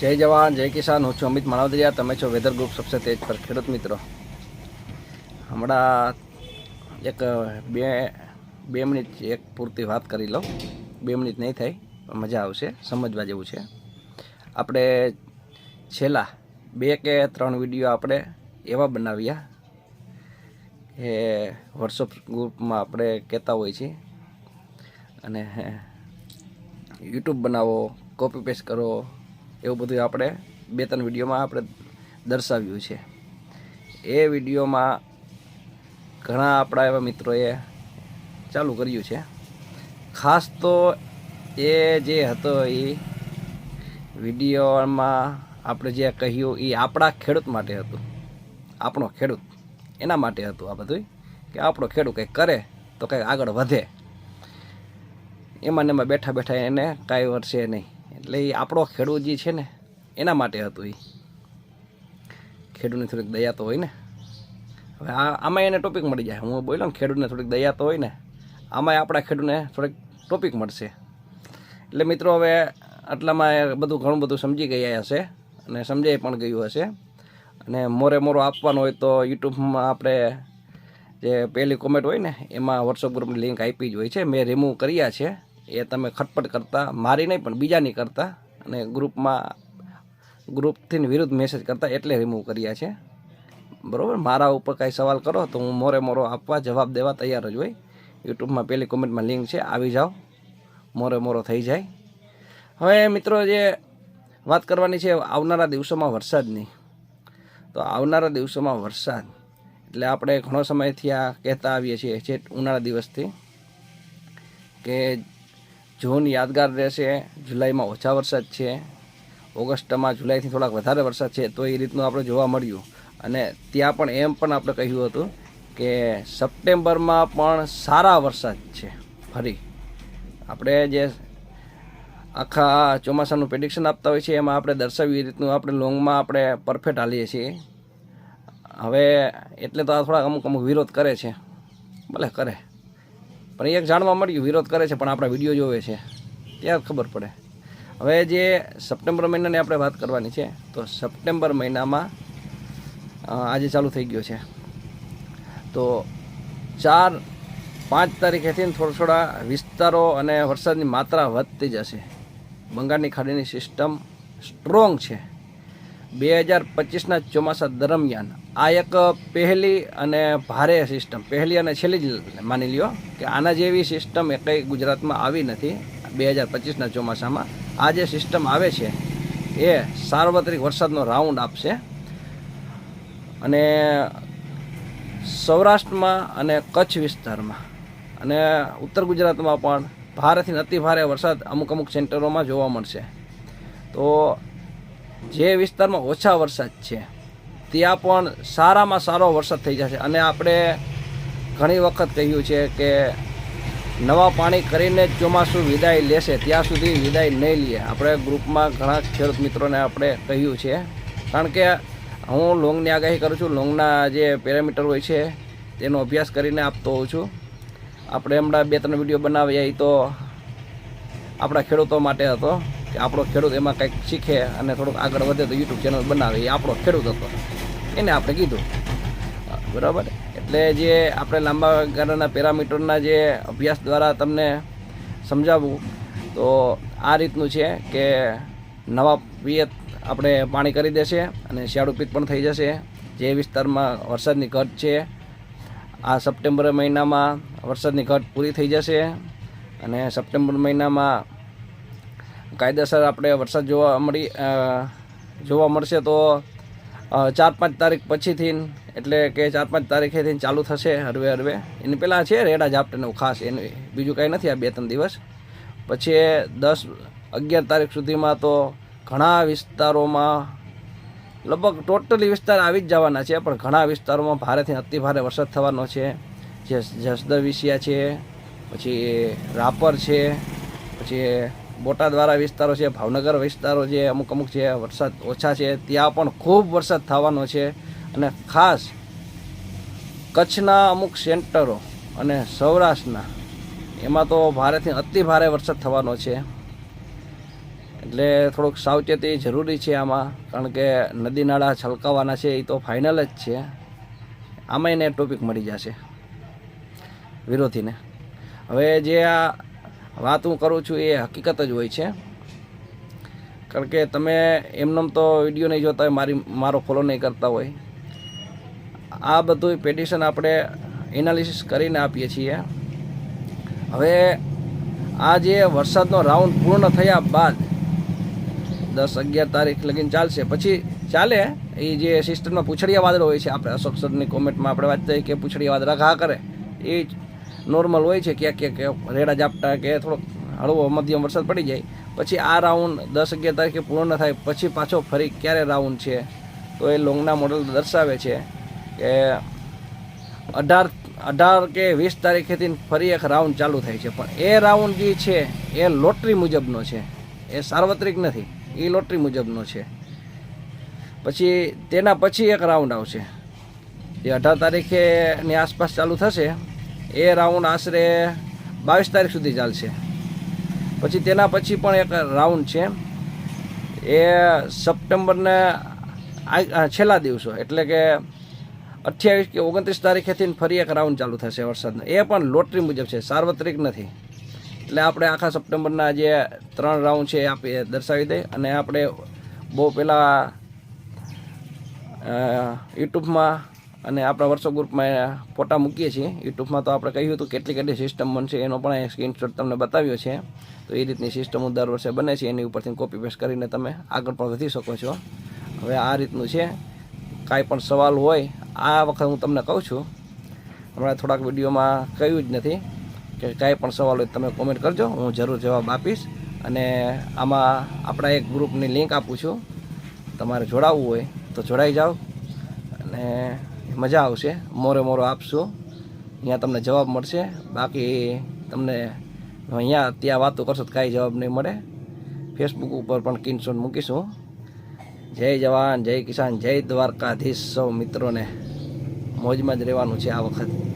જય જવાન, જય કિસાન. હું છું અમિત માણાવદરિયા. તમે છો વેધર ગ્રુપ સબસે તેજ પર ખેડૂત મિત્રો. હમણાં એક, બે બે મિનિટ એક પૂરતી વાત કરી લઉં. બે મિનિટ નહીં થાય મજા આવશે. સમજવા જેવું છે. આપણે છેલ્લા બે કે ત્રણ વીડિયો આપણે એવા બનાવ્યા કે વોટ્સઅપ ગ્રુપમાં આપણે કહેતા હોઈએ છીએ અને યુટ્યુબ બનાવો કોપી પેસ્ટ કરો એવું બધું આપણે બે ત્રણ વિડીયોમાં આપણે દર્શાવ્યું છે. એ વિડીયોમાં ઘણા આપણા એવા મિત્રોએ ચાલુ કર્યું છે. ખાસ તો એ જે હતો એ વિડીયોમાં આપણે જે કહ્યું એ આપણા ખેડૂત માટે હતું. આપણો ખેડૂત. એના માટે હતું આ બધું કે આપણો ખેડૂત કંઈક કરે તો કંઈક આગળ વધે. એમાં ને એમાં બેઠા બેઠા એને કાંઈ વર્ષે નહીં. એટલે એ આપણો ખેડૂત જે છે ને, એના માટે હતું એ ખેડૂતની થોડીક દયા તો હોય ને. હવે આ આમાં એને ટોપિક મળી જાય. હું બોલ્યો ને, ખેડૂતને થોડીક દયા તો હોય ને, આમાંય આપણા ખેડૂતને થોડીક ટોપિક મળશે. એટલે મિત્રો હવે આટલામાં બધું ઘણું બધું સમજી ગયા હશે અને સમજાઈ પણ ગયું હશે. અને મોરે મોરો આપવાનો હોય તો યુટ્યુબમાં આપણે જે પહેલી કોમેન્ટ હોય ને, એમાં વોટ્સઅપ ગ્રુપની લિંક આપી જ હોય છે. મેં રિમૂવ કર્યા છે. એ તમે ખટપટ કરતા, મારી નહીં પણ બીજાની કરતા અને ગ્રુપમાં, ગ્રુપથી વિરુદ્ધ મેસેજ કરતા એટલે રિમૂવ કર્યા છે. બરાબર? મારા ઉપર કાંઈ સવાલ કરો તો હું મોરે મોરો આપવા, જવાબ દેવા તૈયાર જ હોય. યુટ્યુબમાં પહેલી કોમેન્ટમાં લિંક છે, આવી જાઓ. મોરે મોરો થઈ જાય. હવે મિત્રો જે વાત કરવાની છે, આવનારા દિવસોમાં વરસાદની. તો આવનારા દિવસોમાં વરસાદ. એટલે આપણે ઘણો સમયથી આ કહેતા આવીએ છીએ, જે ઉનાળા દિવસથી, કે જૂન યાદગાર રહેશે, જુલાઈમાં ઓછા વરસાદ છે, ઓગસ્ટમાં જુલાઈથી થોડાક વધારે વરસાદ છે, તો એ રીતનું આપણે જોવા મળ્યું. અને ત્યાં પણ એમ પણ આપણે કહ્યું હતું કે સપ્ટેમ્બરમાં પણ સારા વરસાદ છે, ફરી. આપણે જે આખા ચોમાસાનું પ્રેડિક્શન આપતા હોય છે, એમાં આપણે દર્શાવી રીતનું આપણે લોંગમાં આપણે પરફેક્ટ હાલીએ છીએ. હવે એટલે તો આ થોડાક અમુક અમુક વિરોધ કરે છે. ભલે કરે. પણ એક જાણવા મળ્યું, વિરોધ કરે છે, પણ આપણા વીડિયો જોવે છે. ત્યાં ખબર પડે. હવે જે સપ્ટેમ્બર મહિનાની આપણે વાત કરવાની છે, તો સપ્ટેમ્બર મહિનામાં આજે ચાલુ થઈ ગયો છે. તો ચાર, પાંચ તારીખેથી થોડા થોડા વિસ્તારો અને વરસાદની માત્રા વધતી જશે. બંગાળની ખાડીની સિસ્ટમ સ્ટ્રોંગ છે. બે હજાર પચીસના ચોમાસા દરમિયાન આ એક પહેલી અને ભારે સિસ્ટમ પહેલી અને છેલ્લી જ માની લ્યો કે આના જેવી સિસ્ટમ એ કંઈ ગુજરાતમાં આવી નથી બે હજાર પચીસના ચોમાસામાં. આ જે સિસ્ટમ આવે છે, એ સાર્વત્રિક વરસાદનો રાઉન્ડ આપશે. અને સૌરાષ્ટ્રમાં અને કચ્છ વિસ્તારમાં અને ઉત્તર ગુજરાતમાં પણ ભારેથી અતિ ભારે વરસાદ અમુક અમુક સેન્ટરોમાં જોવા મળશે. તો જે વિસ્તારમાં ઓછા વરસાદ છે ત્યાં પણ સારામાં સારો વરસાદ થઈ જશે. અને આપણે ઘણી વખત કહ્યું છે કે નવા પાણી કરીને જ ચોમાસું વિદાય લેશે, ત્યાં સુધી વિદાય નહીં લે આપણે ગ્રુપમાં ઘણા ખેડૂત મિત્રોને આપણે કહ્યું છે. કારણ કે હું લોંગની આગાહી કરું છું, લોંગના જે પેરામીટર હોય છે, તેનો અભ્યાસ કરીને આપતો હોઉં છું. આપણે હમણાં બે ત્રણ વીડિયો બનાવ્યા, એ તો આપણા ખેડૂતો માટે હતો. કે આપણો ખેડૂત એમાં કંઈક શીખે અને થોડુંક આગળ વધે તો યુટ્યુબ ચેનલ બનાવે, એ આપણો ખેડૂત હતો. એને આપણે કીધું. બરાબર? એટલે જે આપણે લાંબા ગાળાના પેરામીટરના જે અભ્યાસ દ્વારા તમને સમજાવવું તો આ રીતનું છે કે નવા પિયત આપણે પાણી કરી દેશે અને શિયાળુ પિત પણ થઈ જશે. જે વિસ્તારમાં વરસાદની ઘટ છે, આ સપ્ટેમ્બર મહિનામાં વરસાદની ઘટ પૂરી થઈ જશે અને સપ્ટેમ્બર મહિનામાં કાયદેસર આપણે વરસાદ જોવા મળી જોવા મળશે તો ચાર પાંચ તારીખ પછીથી એટલે કે ચાર પાંચ તારીખેથી ચાલુ થશે હરવે હરવે. એની પહેલાં છે રેડા ઝાપટાનું ખાસ, એનું બીજું કાંઈ નથી આ બે ત્રણ દિવસ. પછી દસ અગિયાર તારીખ સુધીમાં તો ઘણા વિસ્તારોમાં, લગભગ ટોટલી વિસ્તાર આવી જ જવાના છે, પણ ઘણા વિસ્તારોમાં ભારેથી અતિ ભારે વરસાદ થવાનો છે. જે જસદણ વિસિયા છે, પછી રાપર છે, પછી બોટાદવાળા વિસ્તારો છે, ભાવનગર વિસ્તારો જે અમુક અમુક છે, વરસાદ ઓછા છે, ત્યાં પણ ખૂબ વરસાદ થવાનો છે અને ખાસ કચ્છના અમુક સેન્ટરો અને સૌરાષ્ટ્રના, એમાં તો ભારેથી અતિ ભારે વરસાદ થવાનો છે. એટલે થોડુંક સાવચેતી જરૂરી છે આમાં, કારણ કે નદી નાળા છલકાવાના છે એ તો ફાઇનલ જ છે. આમાં એને ટોપિક મળી જશે. વિરોધીને. હવે જે આ વાત હું કરું છું એ હકીકત જ હોય છે. કારણ કે તમે એમનેમ તો વીડિયો નહીં જોતા હોય, મારી, મારો ફોલો નહીં કરતા હોય. આ બધું પેટિશન આપણે એનાલિસિસ કરીને આપીએ છીએ. હવે આ જે વરસાદનો રાઉન્ડ પૂર્ણ થયા બાદ દસ અગિયાર તારીખ લગીને ચાલશે. પછી ચાલે, એ જે સિસ્ટમમાં પૂછડિયા વાદળો હોય છે, આપણે અશોક સરની કોમેન્ટમાં આપણે વાત થઈ કે પૂછડિયા વાદળા ઘા કરે. એ નોર્મલ હોય છે, ક્યાંક ક્યાંક રેડા ઝાપટા કે થોડોક હળવો મધ્યમ વરસાદ પડી જાય, પછી આ રાઉન્ડ દસ અગિયાર તારીખે પૂર્ણ થાય, પછી પાછો ફરી ક્યારે રાઉન્ડ છે? તો એ લોંગના મોડલ દર્શાવે છે કે અઢાર અઢાર કે વીસ તારીખેથી ફરી એક રાઉન્ડ ચાલુ થાય છે. પણ એ રાઉન્ડ જે છે, એ લોટરી મુજબનો છે. એ સાર્વત્રિક નથી, એ લોટરી મુજબનો છે. પછી તેના પછી એક રાઉન્ડ આવશે. જે અઢાર તારીખેની આસપાસ ચાલુ થશે એ રાઉન્ડ આશરે બાવીસ તારીખ સુધી ચાલશે. પછી તેના પછી પણ એક રાઉન્ડ છે. એ સપ્ટેમ્બરને છેલ્લા દિવસો, એટલે કે અઠ્યાવીસ કે ઓગણત્રીસ તારીખેથી ફરી એક રાઉન્ડ ચાલુ થશે વરસાદનો. એ પણ લોટરી મુજબ છે, સાર્વત્રિક નથી. એટલે આપણે આખા સપ્ટેમ્બરના જે ત્રણ રાઉન્ડ છે એ આપી દર્શાવી દઈએ અને આપણે બહુ પહેલાં યુટ્યુબમાં અને આપણા વર્ષો ગ્રુપમાં ફોટા મૂકીએ છીએ. યુટ્યુબમાં તો આપણે કહ્યું હતું કેટલી કેટલી સિસ્ટમ બનશે, એનો પણ સ્ક્રીનશોટ તમને બતાવ્યો છે. તો એ રીતની સિસ્ટમો દર વર્ષે બને છે એની ઉપરથી કોપી પેસ્ટ કરીને તમે આગળ પણ વધી શકો છો. હવે આ રીતનું છે. કાંઈ પણ સવાલ હોય, આ વખત હું તમને કહું છું. હમણાં થોડાક વિડીયોમાં કહ્યું જ નથી કે કાંઈ પણ સવાલ હોય તમે કોમેન્ટ કરજો. હું જરૂર જવાબ આપીશ. અને આમાં આપણા એક ગ્રુપની લિંક આપું છું. તમારે જોડાવવું હોય તો જોડાઈ જાઓ. અને મજા આવશે. મોરે મોરો આપશો. અહીંયા તમને જવાબ મળશે. બાકી તમને અહીંયા ત્યાં વાતો કરશો તો કાંઈ જવાબ નહીં મળે. ફેસબુક ઉપર પણ કિનશોટ મૂકીશું. જય જવાન, જય કિસાન, જય દ્વારકાધીશ સૌ મિત્રોને. મોજમાં જ રહેવાનું છે આ વખત.